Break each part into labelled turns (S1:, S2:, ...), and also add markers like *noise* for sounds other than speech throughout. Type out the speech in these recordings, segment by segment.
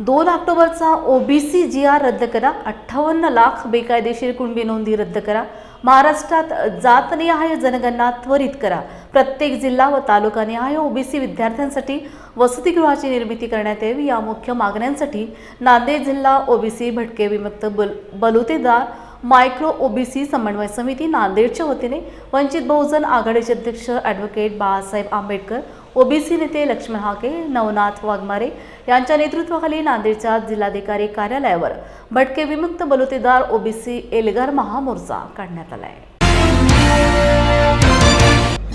S1: दोन ऑक्टोबरचा ओबीसी जी आर रद्द करा. अठ्ठावन्न लाख बेकायदेशीर कुणबी नोंदी रद्द करा. महाराष्ट्रात जातनिहाय जनगणना त्वरित करा. प्रत्येक जिल्हा व तालुकानिहाय ओबीसी विद्यार्थ्यांसाठी वसतिगृहाची निर्मिती करण्यात यावी. या मुख्य मागण्यांसाठी नांदेड जिल्हा ओबीसी भटके विमुक्त बल बलुतेदार मायक्रो ओबीसी समन्वय समिती नांदेडच्या वतीने वंचित बहुजन आघाडीचे अध्यक्ष ॲडव्होकेट बाळासाहेब आंबेडकर ओबीसी नेते लक्ष्मण हाके नवनाथ वाघमारे यांच्या नेतृत्वाखाली नांदेडच्या जिल्हाधिकारी कार्यालयावर भटके विमुक्त बलुतेदार ओबीसी एल्गार महामोर्चा काढण्यात आला आहे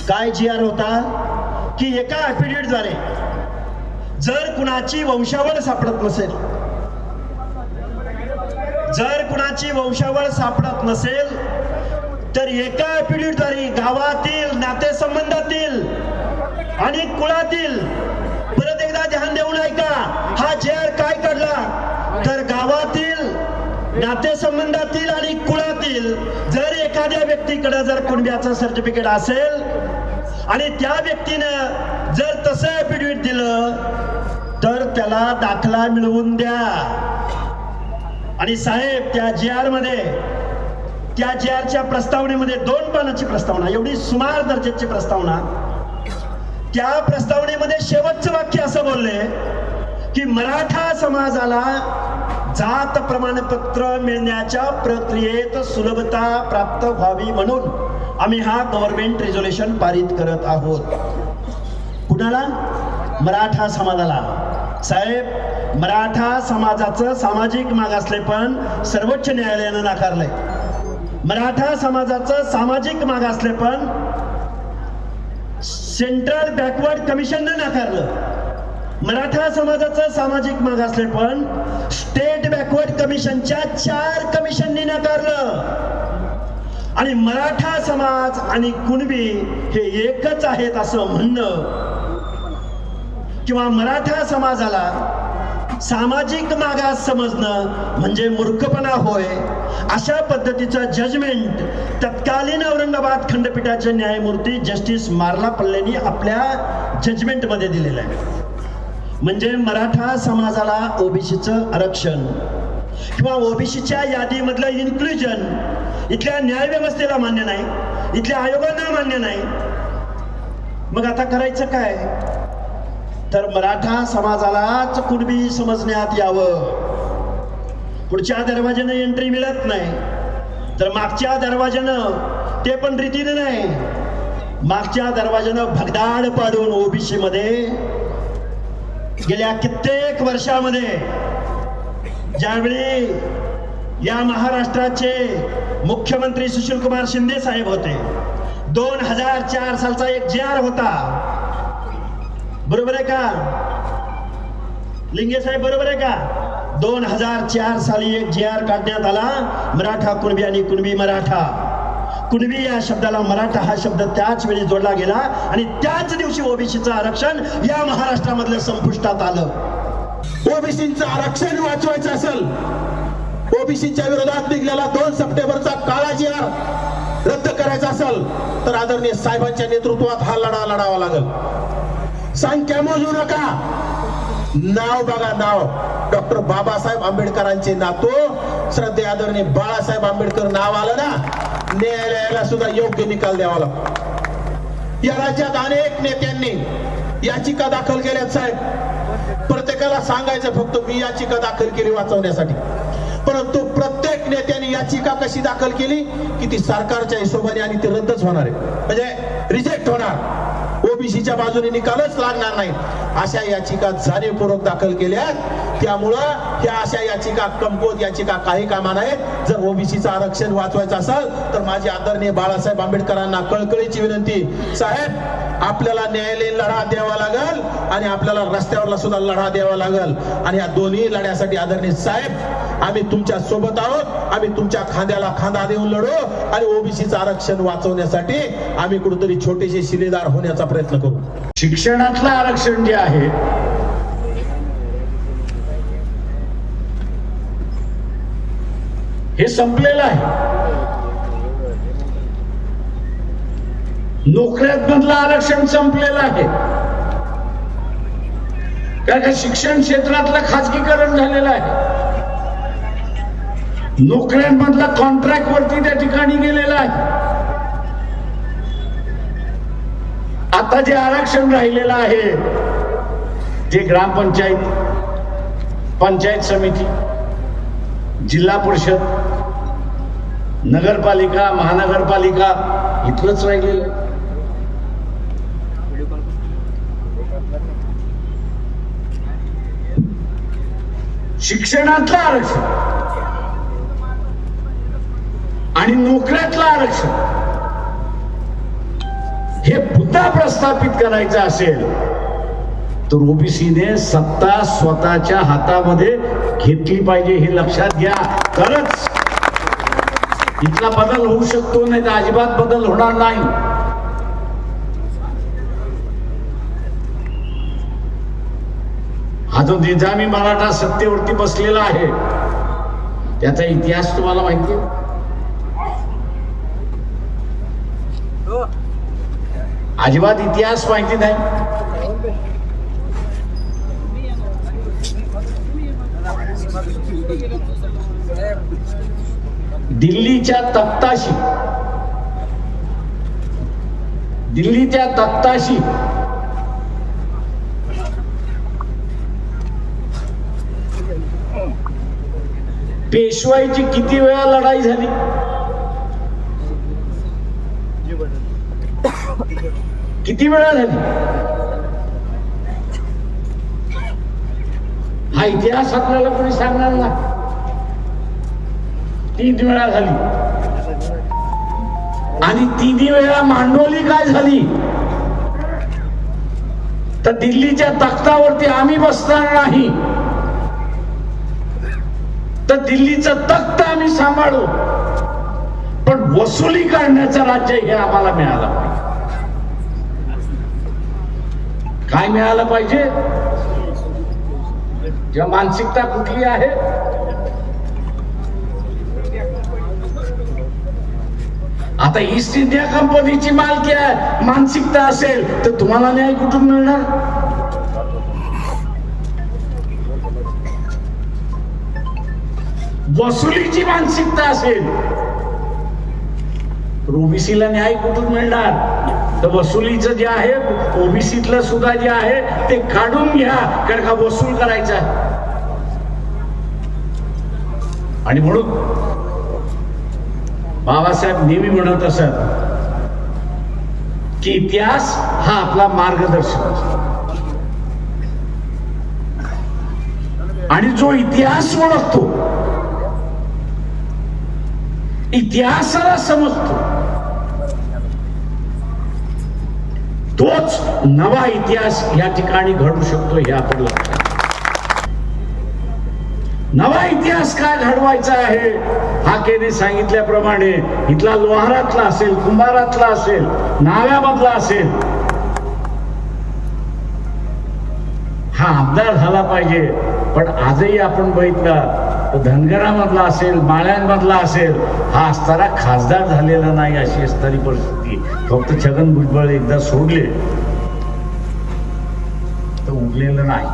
S2: काय जी आर होता? की एका ऍफिडेव्हिटद्वारे जर कुणाची वंशावळ सापडत नसेल जर कुणाची वंशावळ सापडत नसेल तर एका ऍफिडेव्हिटद्वारे गावातील नातेसंबंधातील आणि कुळातील परत एकदा ध्यान देऊन ऐका हा जे आर काय काढला? तर गावातील नातेसंबंधातील आणि कुळातील जर एखाद्या व्यक्तीकडे जर कुणब्याचं सर्टिफिकेट असेल आणि त्या व्यक्तीनं जर तसं ऍफिडेव्हिट दिलं तर त्याला दाखला मिळवून द्या. आणि साहेब त्या जी आरमध्ये त्या जी आरच्या प्रस्तावनेमध्ये दोन पानाची प्रस्तावना एवढी सुमार दर्जाची प्रस्तावना त्या प्रस्तावनेमध्ये शेवटचं वाक्य असं बोलले की मराठा समाजाला जात प्रमाणपत्र मिळण्याच्या प्रक्रियेत सुलभता प्राप्त व्हावी म्हणून आम्ही हा गव्हर्नमेंट रेझोल्युशन पारित करत आहोत. कुणाला? मराठा समाजाला. साहेब मराठा समाजाचं सामाजिक मागासलेपण सर्वोच्च न्यायालयानं नाकारलंय. मराठा समाजाचं सामाजिक मागासलेपण सेंट्रल बॅकवर्ड कमिशननं नाकारलं. मराठा समाजाचं सामाजिक मागासलेपण स्टेट बॅकवर्ड कमिशनच्या चार कमिशननी नाकारलं. आणि मराठा समाज आणि कुणबी हे एकच आहेत असं म्हणणं. किंवा मराठा समाजाला सामाजिक मागास समजणं म्हणजे मूर्खपणा होय अशा पद्धतीचं जजमेंट तत्कालीन औरंगाबाद खंडपीठाचे न्यायमूर्ती जस्टिस मारला पल्लेनी आपल्या जजमेंटमध्ये दिलेलं आहे. म्हणजे मराठा समाजाला ओबीसीचं आरक्षण किंवा ओबीसीच्या यादीमधलं इन्क्लुजन इथल्या न्यायव्यवस्थेला मान्य नाही इथल्या आयोगांना मान्य नाही. मग आता करायचं काय? तर मराठा समाजालाच कुणबी समजण्यात यावं? पुढच्या दरवाज्यानं एंट्री मिळत नाही. तर मागच्या दरवाज्यानं ते पण रीतीनं नाही. मागच्या दरवाज्यानं भगदाड पाडून ओबीसी मध्ये गेल्या कित्येक वर्षामध्ये ज्यावेळी या महाराष्ट्राचे मुख्यमंत्री सुशील कुमार शिंदे साहेब होते दोन हजार चार सालचा एक जे आर होता. बरोबर आहे का? लिंगे साहेब बरोबर आहे का? दोन हजार चार साली एक जे आर काढण्यात आला. मराठा कुणबी आणि कुणबी मराठा. कुणबी या शब्दाला मराठा हा शब्द त्याच वेळी जोडला गेला आणि त्याच दिवशी ओबीसीचं आरक्षण या महाराष्ट्रामधलं संपुष्टात आलं.
S3: ओबीसीचं आरक्षण वाचवायचं असेल ओबीसीच्या विरोधात निघलेला दोन सप्टेंबरचा काळा जी आर रद्द करायचा असेल तर आदरणीय साहेबांच्या नेतृत्वात हा लढा लढावा लागेल. संख्या मोजू नका. नाव बघा नाव. डॉक्टर बाबासाहेब आंबेडकरांचे नातू. श्रद्धे आदरणीय बाळासाहेब आंबेडकर नाव आलं ना? न्यायालयाला सुद्धा योग्य निकाल द्यावा लागतो. या राज्यात अनेक नेत्यांनी याचिका दाखल केल्यात साहेब. प्रत्येकाला सांगायचं फक्त मी याचिका दाखल केली वाचवण्यासाठी. परंतु प्रत्येक नेत्याने याचिका कशी दाखल केली? की ती सरकारच्या हिशोबाने आणि ती रद्दच होणार आहे. म्हणजे रिजेक्ट होणार. ओबीसीच्या बाजूने निकालच लागणार नाही अशा याचिका जाणीवपूर्वक दाखल केल्या त्यामुळं त्या अशा याचिका कमकुवत याचिका काही कामा नाहीत जर ओबीसीचं आरक्षण वाचवायचं असेल तर माझी आदरणीय बाळासाहेब आंबेडकरांना कळकळीची विनंती. साहेब आपल्याला न्यायालयीन लढा द्यावा लागल आणि आपल्याला रस्त्यावरला सुद्धा लढा द्यावा लागल. आणि या दोन्ही लढ्यासाठी आदरणीय साहेब आम्ही तुमच्यासोबत आहोत. आम्ही तुमच्या खांद्याला खांदा देऊन लढू. आणि ओबीसीचं आरक्षण वाचवण्यासाठी आम्ही कुठेतरी छोटेसे शिलेदार होण्याचा प्रयत्न करू.
S4: शिक्षणातलं आरक्षण जे आहे हे संपलेलं आहे. नोकऱ्यात मधलं आरक्षण संपलेलं आहे. कारण का शिक्षण क्षेत्रातलं खाजगीकरण झालेलं आहे. नोकऱ्यांमधला कॉन्ट्रॅक्ट वरती त्या ठिकाणी गेलेला आहे. आता जे आरक्षण राहिलेलं आहे ते ग्रामपंचायत पंचायत समिती जिल्हा परिषद नगरपालिका महानगरपालिका इथलंच राहिलेलं आहे. शिक्षणातलं आरक्षण. आणि नोकऱ्यातलं आरक्षण. हे पुन्हा प्रस्थापित करायचं असेल तर ओबीसीने सत्ता स्वतःच्या हातामध्ये घेतली पाहिजे हे लक्षात घ्या. तरच इथला बदल होऊ शकतो नाही तर अजिबात बदल होणार नाही. हा जो निजामी मराठा सत्तेवरती बसलेला आहे त्याचा इतिहास तुम्हाला माहिती आहे? अजिबात इतिहास माहिती नाही. दिल्लीच्या तख्ताशी. दिल्लीच्या तख्ताशी. पेशवाईची किती वेळा लढाई झाली? *coughs* किती वेळा झाली? हा इतिहास आपल्याला कोणी सांगणार ना तीन वेळा झाली. आणि तिन्ही वेळा मांडोली काय झाली? तर दिल्लीच्या तख्तावरती आम्ही बसणार नाही. तर दिल्लीचं तख्त आम्ही सांभाळू. वसुली करण्याचं राज्य हे आम्हाला मिळालं पाहिजे. काय मिळालं पाहिजे? जेव्हा मानसिकता कुठली आहे? आता ईस्ट इंडिया कंपनीची मालकी आहे मानसिकता असेल तर तुम्हाला न्याय कुठून मिळणार? वसुलीची मानसिकता असेल ओबीसीला न्याय कुठून मिळणार? तर वसुलीचं जे आहे ओबीसीतलं सुद्धा जे आहे ते काढून घ्या कारण का वसूल करायचा आहे. आणि म्हणून बाबासाहेब नेहमी म्हणत असत की इतिहास हा आपला मार्गदर्शक असतो आणि जो इतिहास ओळखतो इतिहासाला समजतो. तोच नवा इतिहास या ठिकाणी घडू शकतो हे आपण लक्षात नवा इतिहास काय घडवायचा आहे? हाकेने सांगितल्याप्रमाणे इथला लोहारातला असेल कुंभारातला असेल नाव्यामधला असेल हा आमदार झाला पाहिजे. पण आजही आपण बघितलं धनगरामधला असेल माळ्यांमधला असेल हा असताना खासदार झालेला नाही अशी असणारी परिस्थिती. फक्त छगन भुजबळ एकदा सोडले तर उरलेलं नाही.